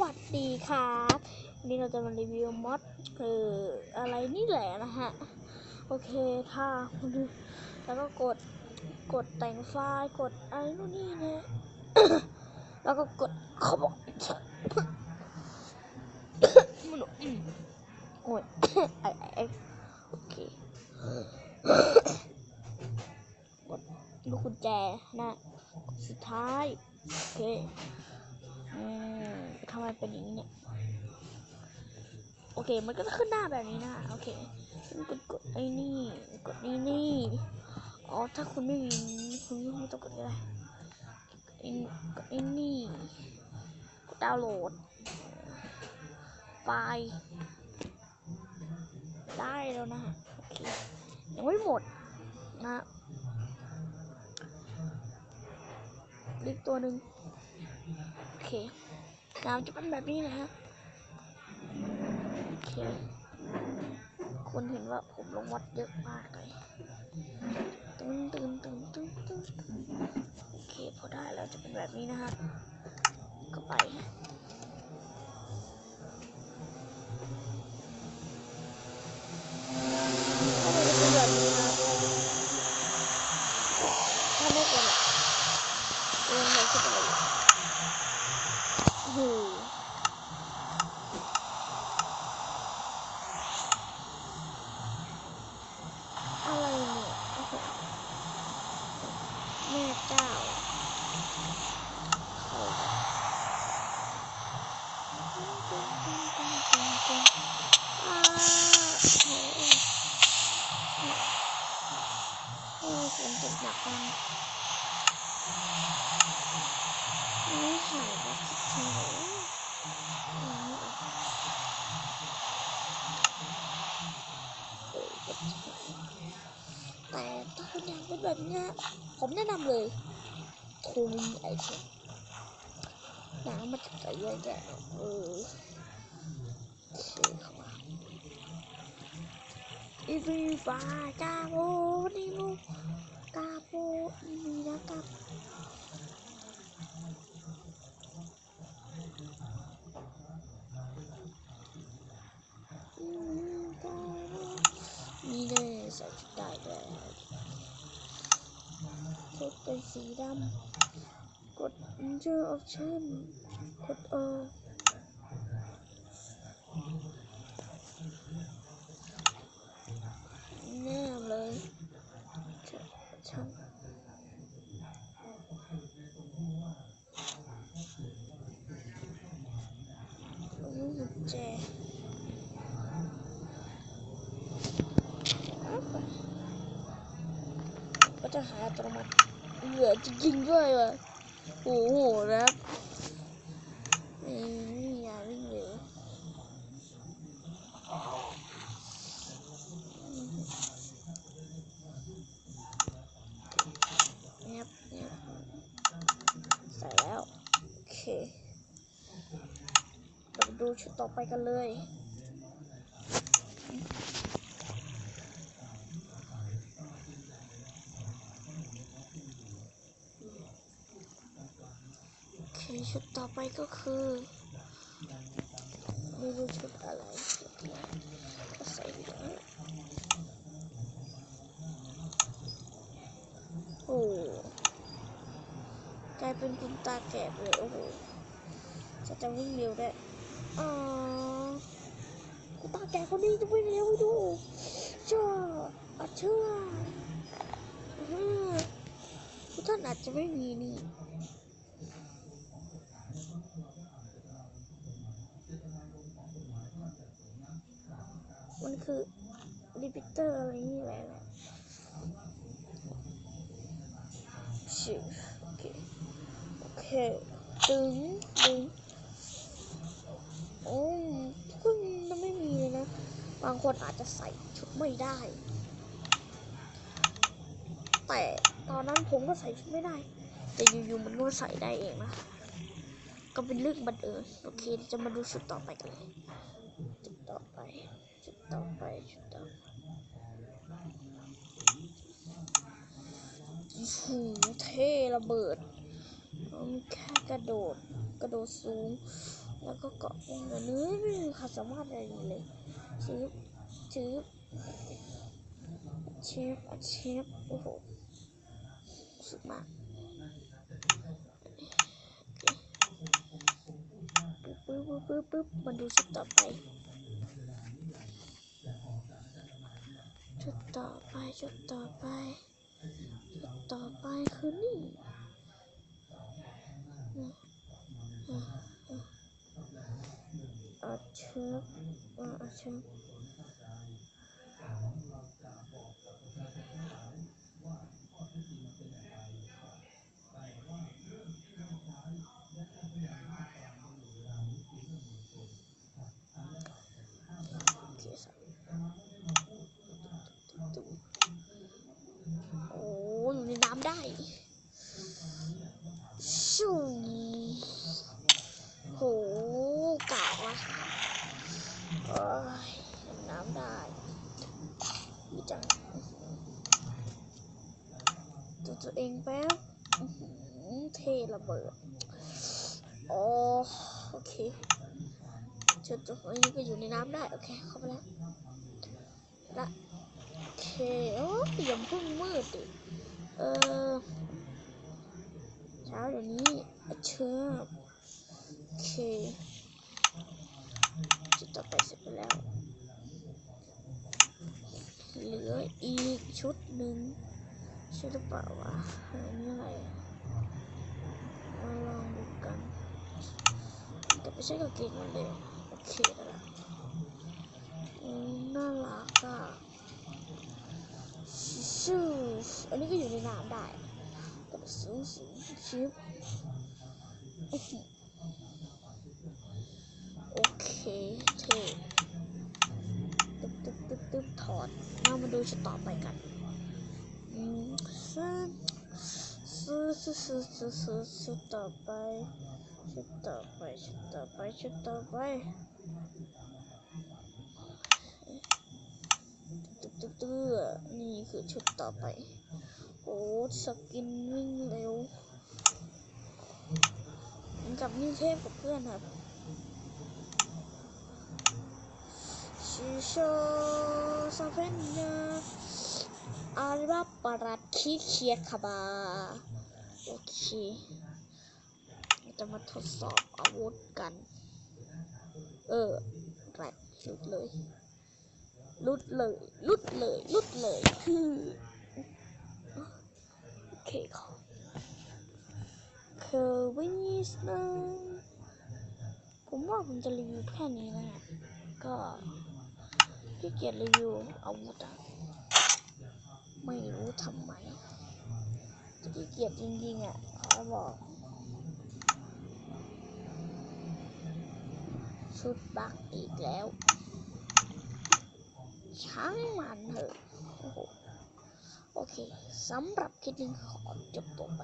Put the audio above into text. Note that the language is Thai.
วัสดีครับวันนี้เราจะมารีวิวมอดเอออะไรนี่แหละนะฮะ โอเคค่ะแล้วก็กดกดแต่งไฟล์กดอะไรนู่นนี่นะ แล้วก็กดเขาบอก โอเค มันก็จะขึ้นหน้าแบบนี้นะโอเคกดกดไอ้นี่ กดนี่นี่อ๋อถ้าคุณไม่มีคุณไม่ต้องกดก็ได้กดไอ้กดไอ้นี่กดดาวน์โหลดไฟล์ได้แล้วนะโอเคยังไม่หมดนะอีกตัวหนึ่งโอเคน้ำจะเป็นแบบนี้นะฮะ คคุณเห็นว่าผมลงวัดเยอะมากเลยตึ้งตึ้งตึ้งตึงตึงโอเคพอได้แล้วจะเป็นแบบนี้นะฮะก็ไป ถ้ามันจะเป็นแบบนี้นะถ้าไม่เป็นอะเรื่องอะไรขึ้นไปเลยโอ้โหอะไรเนี่ยโอ้โหแม่เจ้าใครอ่าโอ้โห โอ้ยฝนตกหนักมากไม่หายไปสักทีแต่ถ้าคุณอยากเป็นแบบนี้ผมแนะนำเลยทูมิไอเทมน้ำมาจากไหนเยอะแยะเออ โอเคเข้ามาอีวีฟ้ากาโบนี่ลูก กาโบอีวีนะครับอืมกาโบนี่ เลยช่างลูกกุญแจก็จะหาอัตโนมัติเหลือจริงๆด้วยว่ะโอ้โหนะนี่อย่าวิ่งเร็วเงียบเงียบใส่แล้ว โอเค เรามาดู ชุดต่อไปกันเลย โอเคชุดต่อไปก็คือไม่รู้ชุดอะไรก็ใส่ไปแล้วโอ้กลายเป็นคุณตาแก่เลยโอ้โหจะจะวิ่งเร็วได้ อ๋อคุตาแก่คนนี้จะวิ่เร็วดูเชื่ออะเชื่ออือคุณท่านอาจจะไม่มีนี่มันคือรีพิเตอร์อะไรนี่แหละชื่อโอเค โอเค ตึง ตึง โอ้ยก็มันไม่มีเลยนะ บางคนอาจจะใส่ชุดไม่ได้ แต่ตอนนั้นผมก็ใส่ชุดไม่ได้ แต่อยู่ๆมันก็ใส่ได้เองนะ ก็เป็นเรื่องบังเอิญโอเคจะมาดูชุดต่อไปกันเลยชุดต่อไปชุดต่อไปชุดต่อไปโอ้โหเท่ระเบิดแค่กระโดด กระโดดสูง ก็เกวงเงินนี้ไม่มีความสามารถอะไรเลยชืบชืบเชฟเชฟโอ้โหสุดมากปึ๊บปึ๊บปึ๊บปึ๊บมาดูชุดต่อไปชุดต่อไปชุดต่อไปชุดต่อไปคือนี่อืมอืมอืม เอาเชือกเอาเอาเชือกโอเคสามโอ้อยู่ในน้ำได้ชูโหกะว่ะเอ้ยน้ำได้ดี จังตัวตัวเองแป๊บเทระเบิดโอโอเคชุดตัวนี้ก็อยู่ในน้ำได้ โอเค เข้าไปแล้วละโอเคโอ้ยอย่าเพิ่งมืดดิเออเช้าเดี๋ยวนี้เชื่อโอเคจุดต่อไปเสร็จไปแล้ว เหลืออีกชุดหนึ่งใช่หรือเปล่าวะอันนี้อะไรมาลองดูกันแต่ไม่ใช่กางเกงมันเลยโอเคแล้วล่ะน่ารักอะชื่ออันนี้ก็อยู่ในน้ำได้แต่สูงสูงชิปโอเคเท่ ตึ๊บถอดเรามาดูชุดต่อไปกันอืมซื้อซื้อซื้อซื้อซื้อซื้อชุดต่อไปชุดต่อไปชุดต่อไปชุดต่อไปตึ๊บตึ๊บตึ๊บนี่คือชุดต่อไป โอ้สกินวิ่งเร็วมือนกับนี่เทพกับเพื่อนครับ ชิโชซาเฟนเนอร์อาราปารัดคีเคียคาบาโอเคจะมาทดสอบอาวุธกัน เออแรดหลุดเลยลุดเลยลุดเลยลุดเลยโอเคค่ะเคอร์วิสนะผมว่าผมจะรีวิวแค่นี้นะฮะก็ ขี้เกียจรีวิวอาวุธอะไม่รู้ทำไมจะขี้เกียจจริงๆอะขอบอกชุดบักอีกแล้วช่างมันเถอะโอ้โหโอเคสำหรับคลิปนี้ขอจบตัวไป